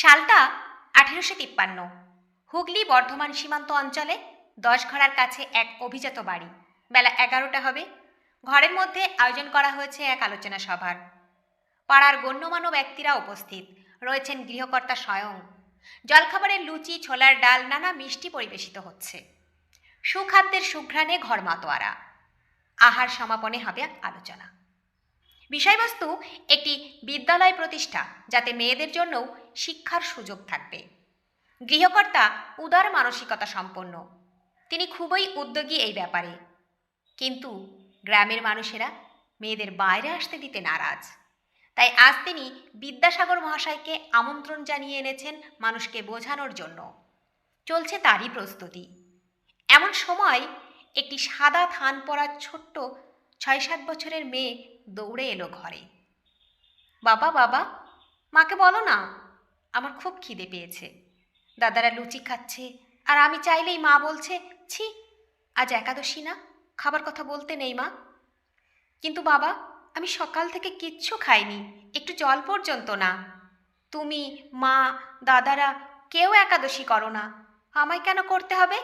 সালটা আঠেরোশো তিপ্পান্ন। হুগলি বর্ধমান সীমান্ত অঞ্চলে দশঘড়ার কাছে এক অভিজাত বাড়ি। বেলা এগারোটা হবে। ঘরের মধ্যে আয়োজন করা হয়েছে এক আলোচনা সভার। পাড়ার গণ্যমান্য ব্যক্তিরা উপস্থিত। রয়েছেন গৃহকর্তা স্বয়ং। জলখাবারের লুচি, ছোলার ডাল, নানা মিষ্টি পরিবেশিত হচ্ছে। সুখাদ্যের সুঘ্রাণে ঘর মাতোয়ারা। আহার সমাপনে হবে আলোচনা। বিষয়বস্তু একটি বিদ্যালয় প্রতিষ্ঠা যাতে মেয়েদের জন্যও শিক্ষার সুযোগ থাকবে। গৃহকর্তা উদার মানসিকতা সম্পন্ন। তিনি খুবই উদ্যোগী এই ব্যাপারে। কিন্তু গ্রামের মানুষেরা মেয়েদের বাইরে আসতে দিতে নারাজ। তাই আজ তিনি বিদ্যাসাগর মহাশয়কে আমন্ত্রণ জানিয়ে এনেছেন মানুষকে বোঝানোর জন্য। চলছে তারই প্রস্তুতি। এমন সময় একটি সাদা থান পরা ছোট্ট ছয় সাত বছরের মেয়ে দৌড়ে এলো ঘরে। বাবা বাবা, মাকে বলো না আমার খুব খিদে পেয়েছে। দাদারা লুচি খাচ্ছে, আর আমি চাইলেই মা বলছে, ছি, আজ একাদশী না, খাবার কথা বলতে নেই মা। কিন্তু বাবা, আমি সকাল থেকে কিচ্ছু খাইনি, একটু জল পর্যন্ত না। তুমি, মা, দাদারা, কেউ একাদশী করো না, আমায় কেন করতে হবে?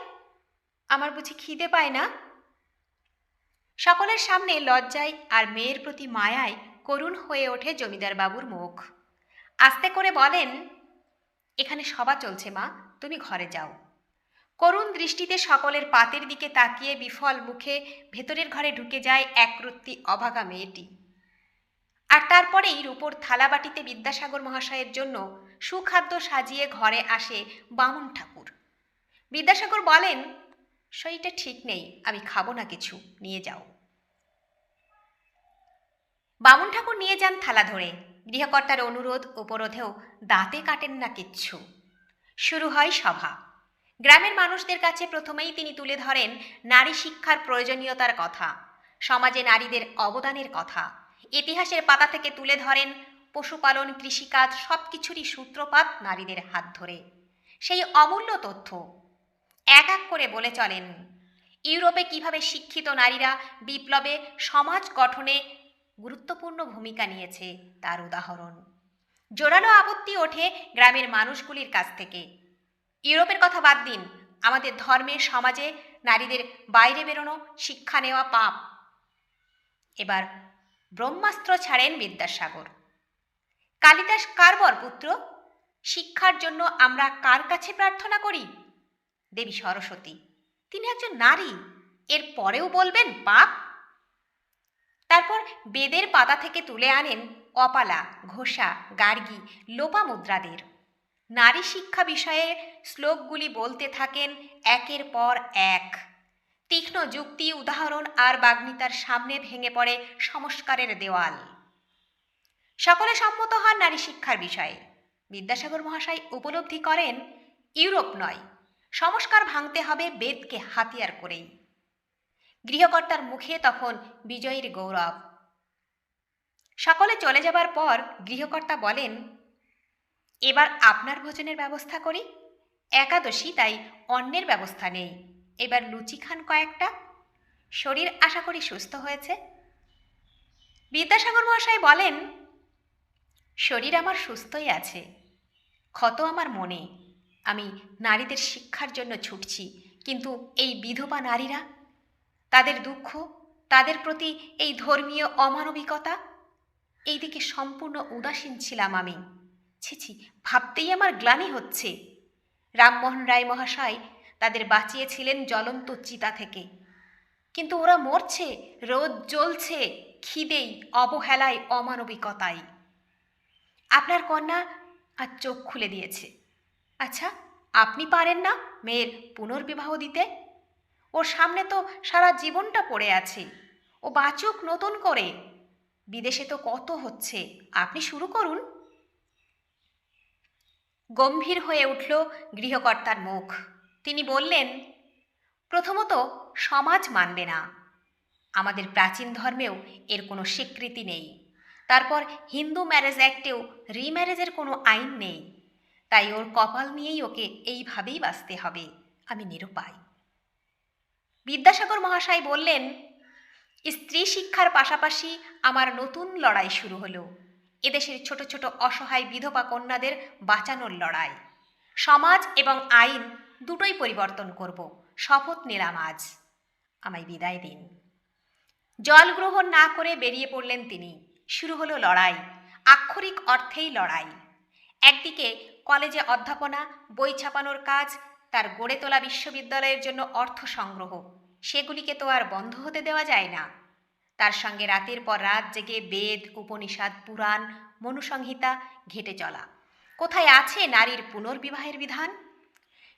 আমার বুঝি খিদে পায় না? সকলের সামনে লজ্জায় আর মেয়ের প্রতি মায়ায় করুণ হয়ে ওঠে জমিদার বাবুর মুখ। আস্তে করে বলেন এখানে সভা চলছে, মা। তুমি ঘরে যাও। করুণ দৃষ্টিতে সকলের পাতের দিকে তাকিয়ে বিফল মুখে ভেতরের ঘরে ঢুকে যায় একরত্তি অভাগা মেয়েটি। আর তারপরেই রূপোর থালাবাটিতে বিদ্যাসাগর মহাশয়ের জন্য সুখাদ্য সাজিয়ে ঘরে আসে বামুন ঠাকুর। বিদ্যাসাগর বলেন শরীরটা ঠিক নেই, আমি খাব না কিছু, নিয়ে যাও। বামুন ঠাকুর নিয়ে যান থালা ধরে। গৃহকর্তার অনুরোধ উপরোধেও দাঁতে কাটেন না কিচ্ছু। শুরু হয় সভা। গ্রামের মানুষদের কাছে প্রথমেই তিনি তুলে ধরেন নারী শিক্ষার প্রয়োজনীয়তার কথা, সমাজে নারীদের অবদানের কথা। ইতিহাসের পাতা থেকে তুলে ধরেন পশুপালন, কৃষিকাজ সব কিছুরই সূত্রপাত নারীদের হাত ধরে। সেই অমূল্য তথ্য এক এক করে বলে চলেন, ইউরোপে কীভাবে শিক্ষিত নারীরা বিপ্লবে, সমাজ গঠনে গুরুত্বপূর্ণ ভূমিকা নিয়েছে তার উদাহরণ। জোরালো আপত্তি ওঠে গ্রামের মানুষগুলির কাছ থেকে। ইউরোপের কথা বাদ দিন, আমাদের ধর্মের সমাজে নারীদের বাইরে বেরোনো শিক্ষা নেওয়া পাপ। এবার ব্রহ্মাস্ত্র ছাড়েন বিদ্যাসাগর। কালিদাস কার বরপুত্র? শিক্ষার জন্য আমরা কার কাছে প্রার্থনা করি? দেবী সরস্বতী, তিনি একজন নারী এর পরেও বলবেন পাপ? তারপর বেদের পাতা থেকে তুলে আনেন অপালা, ঘোষা, গার্গী, লোপামুদ্রাদের। নারী শিক্ষা বিষয়ে শ্লোকগুলি বলতে থাকেন একের পর এক। তীক্ষ্ণ যুক্তি, উদাহরণ আর বাগ্মিতার সামনে ভেঙে পড়ে সংস্কারের দেওয়াল। সকলে সম্মত হন নারী শিক্ষার বিষয়ে। বিদ্যাসাগর মহাশয় উপলব্ধি করেন, ইউরোপ নয়, সংস্কার ভাঙতে হবে বেদকে হাতিয়ার করেই। গৃহকর্তার মুখে তখন বিজয়ীর গৌরব। সকলে চলে যাবার পর গৃহকর্তা বলেন, এবার আপনার ভোজনের ব্যবস্থা করি। একাদশী, তাই অন্যের ব্যবস্থা নেই। এবার লুচি খান কয়েকটা। শরীর আশা করি সুস্থ হয়েছে। বিদ্যাসাগর মহাশয় বলেন, শরীর আমার সুস্থই আছে। ক্ষত আমার মনে। আমি নারীদের শিক্ষার জন্য ছুটছি, কিন্তু এই বিধবা নারীরা তাদের দুঃখ, তাদের প্রতি এই ধর্মীয় অমানবিকতা? এই দিকে সম্পূর্ণ উদাসীন ছিলাম আমি। ছিছি ভাবতেই আমার গ্লানি হচ্ছে। রামমোহন রায় মহাশয় তাদের বাঁচিয়েছিলেন জ্বলন্ত চিতা থেকে। কিন্তু ওরা মরছে, রোদ জ্বলছে, খিদেই, অবহেলায়, অমানবিকতায়। আপনার কন্যা আর চোখ খুলে দিয়েছে। আচ্ছা আপনি পারেন না মেয়ের পুনর্বিবাহ দিতে? ওর সামনে তো সারা জীবনটা পড়ে আছে। ও বাঁচুক নতুন করে। বিদেশে তো কত হচ্ছে, আপনি শুরু করুন। গম্ভীর হয়ে উঠল গৃহকর্তার মুখ। তিনি বললেন, প্রথমত, সমাজ মানবে না। আমাদের প্রাচীন ধর্মেও এর কোনো স্বীকৃতি নেই। তারপর হিন্দু ম্যারেজ অ্যাক্টেও রিম্যারেজের কোনো আইন নেই। তাই ওর কপাল নিয়েই ওকে এইভাবেই বাঁচতে হবে। আমি নিরুপায়। বিদ্যাসাগর মহাশয় বললেন, স্ত্রী শিক্ষার পাশাপাশি আমার নতুন লড়াই শুরু হলো। এদেশের ছোট ছোট অসহায় বিধবা কন্যাদের বাঁচানোর লড়াই। সমাজ এবং আইন দুটোই পরিবর্তন করব। শপথ নিলাম আজ। আমায় বিদায় দিন। জল গ্রহণ না করে বেরিয়ে পড়লেন তিনি। শুরু হলো লড়াই। আক্ষরিক অর্থেই লড়াই। একদিকে কলেজে অধ্যাপনা, বই ছাপানোর কাজ তার গড়ে তোলা বিশ্ববিদ্যালয়ের জন্য অর্থ সংগ্রহ। সেগুলিকে তো আর বন্ধ হতে দেওয়া যায় না। তার সঙ্গে রাতের পর রাত জেগে বেদ, উপনিষদ, পুরাণ, মনুসংহিতা ঘেটে চলা। কোথায় আছে নারীর পুনর্বিবাহের বিধান?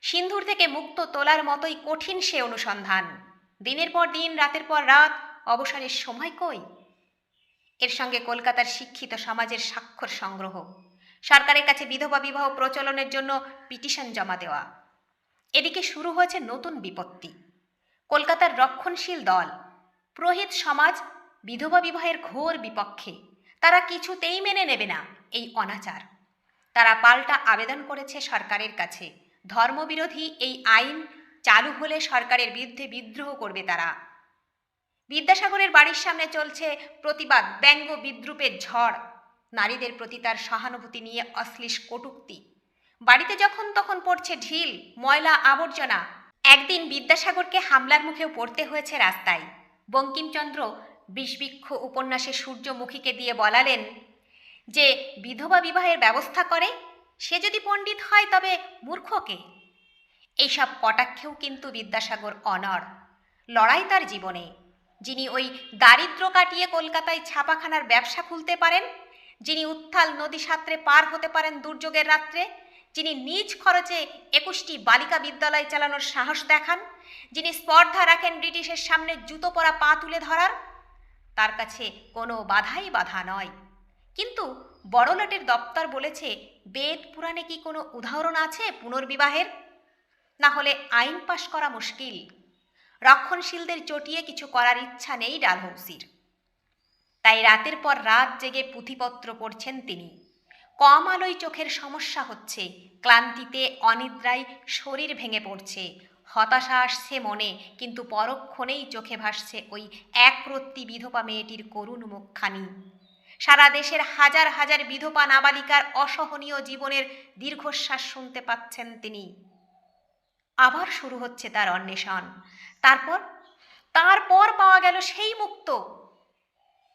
সিন্ধুর থেকে মুক্ত তোলার মতোই কঠিন সে অনুসন্ধান। দিনের পর দিন, রাতের পর রাত, অবসরের সময় কই? এর সঙ্গে কলকাতার শিক্ষিত সমাজের স্বাক্ষর সংগ্রহ। সরকারের কাছে বিধবা বিবাহ প্রচলনের জন্য পিটিশন জমা দেওয়া। এদিকে শুরু হয়েছে নতুন বিপত্তি। কলকাতার রক্ষণশীল দল, পুরোহিত সমাজ, বিধবা বিবাহের ঘোর বিপক্ষে, তারা কিছুতেই মেনে নেবে না এই অনাচার। তারা পাল্টা আবেদন করেছে সরকারের কাছে। ধর্মবিরোধী এই আইন চালু হলে সরকারের বিরুদ্ধে বিদ্রোহ করবে তারা। বিদ্যাসাগরের বাড়ির সামনে চলছে প্রতিবাদ, ব্যঙ্গ বিদ্রুপের ঝড়। নারীদের প্রতি তার সহানুভূতি নিয়ে অশ্লীল কটুক্তি। বাড়িতে যখন তখন পড়ছে ঢিল, ময়লা, আবর্জনা। একদিন বিদ্যাসাগরকে হামলার মুখেও পড়তে হয়েছে রাস্তায়। বঙ্কিমচন্দ্র বিষবৃক্ষ উপন্যাসে সূর্যমুখীকে দিয়ে বলালেন যে, বিধবা বিবাহের ব্যবস্থা করে, সে যদি পণ্ডিত হয় তবে মূর্খকে। এইসব কটাক্ষেও কিন্তু বিদ্যাসাগর অনর লড়াই তার জীবনে। যিনি ওই দারিদ্র কাটিয়ে কলকাতায় ছাপাখানার ব্যবসা খুলতে পারেন, যিনি উত্থাল নদী সাঁতরে পার হতে পারেন দুর্যোগের রাত্রে যিনি নিজ খরচে একুশটি বালিকা বিদ্যালয় চালানোর সাহস দেখান, যিনি স্পর্ধা রাখেন ব্রিটিশের সামনে জুতো পরা পা তুলে ধরার, তার কাছে কোনো বাধাই বাধা নয়। কিন্তু বড়লাটের দপ্তর বলেছে, বেদ পুরাণে কি কোনো উদাহরণ আছে পুনর্বিবাহের? না হলে আইন পাশ করা মুশকিল। রক্ষণশীলদের চটিয়ে কিছু করার ইচ্ছা নেই ডালহৌসির। তাই রাতের পর রাত জেগে পুঁথিপত্র পড়ছেন তিনি। কম আলোয় চোখের সমস্যা হচ্ছে, ক্লান্তিতে, অনিদ্রায় শরীর ভেঙে পড়ছে। হতাশা আসছে মনে, কিন্তু পরক্ষণেই চোখে ভাসছে ওই একরত্তি বিধবা মেয়েটির করুণ মুখখানি। সারা দেশের হাজার হাজার বিধবা নাবালিকার অসহনীয় জীবনের দীর্ঘশ্বাস শুনতে পাচ্ছেন তিনি। আবার শুরু হচ্ছে তার অন্বেষণ। তারপর? তারপর পাওয়া গেল সেই মুক্ত।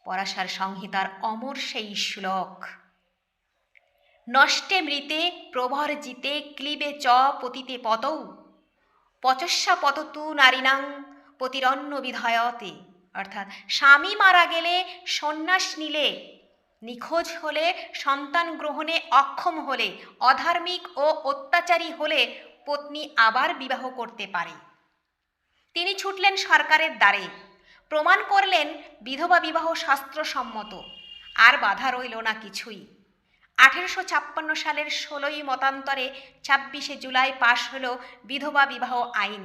পরাশার সংহিতার অমর সেই শ্লোক। নষ্টে মৃতে প্রভর জিতে ক্লিবে চ পতিতে পতৌ পচস্যা পততু নারীনাং পতিরন্ন বিধয়তে। অর্থাৎ স্বামী মারা গেলে সন্ন্যাস নিলে, নিখোঁজ হলে, সন্তান গ্রহণে অক্ষম হলে, অধার্মিক ও অত্যাচারী হলে পত্নী আবার বিবাহ করতে পারে। তিনি ছুটলেন সরকারের দ্বারে। প্রমাণ করলেন বিধবা বিবাহ শাস্ত্রসম্মত। আর বাধা রইল না কিছুই। আঠেরোশো ছাপ্পান্ন সালের ষোলোই মতান্তরে ছাব্বিশে জুলাই পাশ হল বিধবা বিবাহ আইন।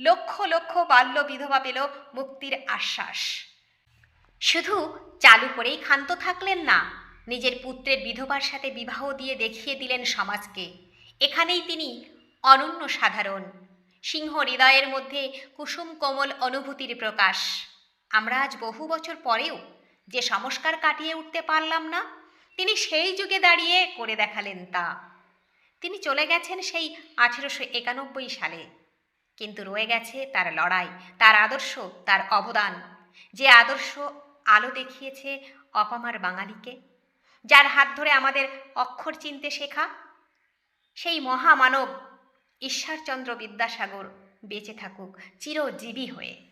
লক্ষ লক্ষ বাল্য বিধবা পেল মুক্তির আশ্বাস। শুধু চালু করেই ক্ষান্ত থাকলেন না, নিজের পুত্রের বিধবার সাথে বিবাহ দিয়ে দেখিয়ে দিলেন সমাজকে। এখানেই তিনি অনন্য সাধারণ। সিংহ হৃদয়ের মধ্যে কুসুম কোমল অনুভূতির প্রকাশ। আমরা আজ বহু বছর পরেও যে সংস্কার কাটিয়ে উঠতে পারলাম না তিনি সেই যুগে দাঁড়িয়ে করে দেখালেন তা। তিনি চলে গেছেন সেই আঠেরোশো একানব্বই সালে। কিন্তু রয়ে গেছে তার লড়াই, তার আদর্শ, তার অবদান। যে আদর্শ আলো দেখিয়েছে অপামার বাঙালিকে, যার হাত ধরে আমাদের অক্ষর চিনতে শেখা, সেই মহামানব ঈশ্বরচন্দ্র বিদ্যাসাগর বেঁচে থাকুক, চিরজীবী হয়ে।